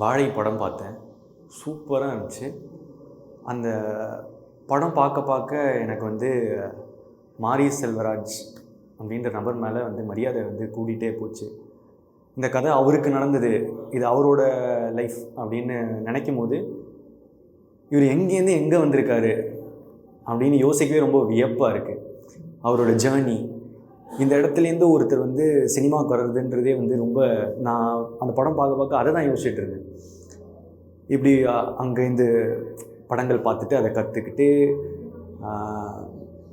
வாழை படம் பார்த்தேன். சூப்பராக இருந்துச்சு. அந்த படம் பார்க்க பார்க்க எனக்கு வந்து மாரி செல்வராஜ் அப்படின்ற நபர் மேலே வந்து மரியாதை வந்து கூட்டிகிட்டே போச்சு. இந்த கதை அவருக்கு நடந்தது. இது அவரோட லைஃப் அப்படின்னு நினைக்கும் போது இவர் எங்கேருந்து எங்கே வந்திருக்காரு அப்படின்னு யோசிக்கவே ரொம்ப வியப்பாக இருக்குது அவரோட ஜேர்னி இந்த இடத்துலேருந்து ஒருத்தர் வந்து சினிமாவுக்கு வர்றதுன்றதே வந்து ரொம்ப நான் அந்த படம் பார்க்க பார்க்க அதை தான் யோசிச்சுட்டு இருந்தேன். இப்படி அங்கேருந்து படங்கள் பார்த்துட்டு அதை கற்றுக்கிட்டு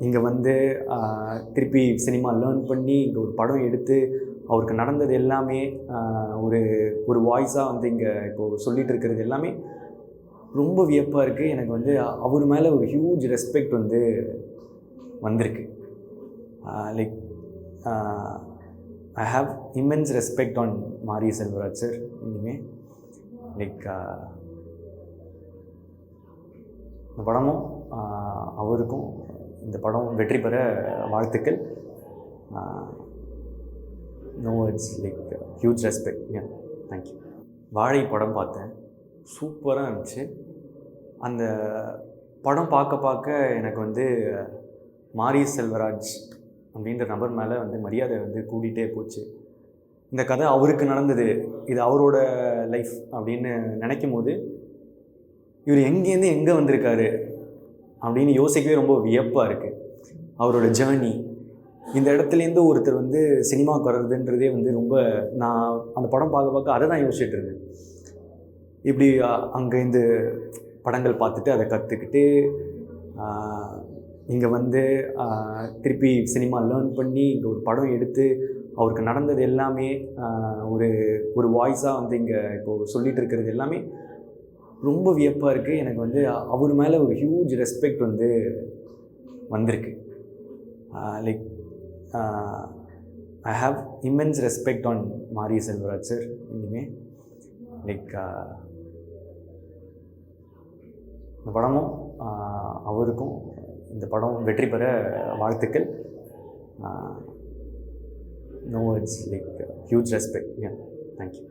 இங்கே வந்து திருப்பி சினிமா லேர்ன் பண்ணி இங்கே ஒரு படம் எடுத்து அவருக்கு நடந்தது எல்லாமே ஒரு ஒரு வாய்ஸாக வந்து இங்கே இப்போது சொல்லிகிட்டு இருக்கிறது எல்லாமே ரொம்ப வியப்பாக இருக்குது எனக்கு வந்து அவர் மேலே ஒரு ஹியூஜ் ரெஸ்பெக்ட் வந்து வந்திருக்கு. Like I have immense respect on Mari Selvaraj sir இனிமே லைக் இந்த படமும் uh, அவருக்கும் இந்த படம் வெற்றி பெற வாழ்த்துக்கள். No it's like huge respect yeah thank you Vaazhai படம் பார்த்தேன். சூப்பராக இருந்துச்சு. அந்த படம் பார்க்க பார்க்க எனக்கு வந்து uh, மாரி செல்வராஜ் அப்படின்ற நபர் மேலே வந்து மரியாதை வந்து கூடிகிட்டே போச்சு. இந்த கதை அவருக்கு நடந்தது. இது அவரோட லைஃப் அப்படின்னு நினைக்கும் போது இவர் எங்கேருந்து எங்கே வந்திருக்காரு அப்படின்னு யோசிக்கவே ரொம்ப வியப்பாக இருக்குது அவரோட ஜேர்னி இந்த இடத்துலேருந்து ஒருத்தர் வந்து சினிமாவுக்கு வர்றதுன்றதே வந்து ரொம்ப நான் அந்த படம் பார்க்க பார்க்க அதை தான் யோசிச்சுட்டு இருந்தேன். இப்படி அங்கேருந்து படங்கள் பார்த்துட்டு அதை கற்றுக்கிட்டு இங்கே வந்து திருப்பி சினிமா லேர்ன் பண்ணி இங்கே ஒரு படம் எடுத்து அவருக்கு நடந்தது எல்லாமே ஒரு ஒரு வாய்ஸாக வந்து இங்கே இப்போது சொல்லிகிட்டு இருக்கிறது எல்லாமே ரொம்ப வியப்பாக இருக்குது எனக்கு வந்து அவர் மேலே ஒரு ஹியூஜ் ரெஸ்பெக்ட் வந்து வந்திருக்கு. Like I have immense respect on Mari Selvaraj sir இனிமே. லைக் இந்த படமும் அவருக்கும் படம் வெற்றி பெற வாழ்த்துக்கள். No it's like huge respect yeah thank you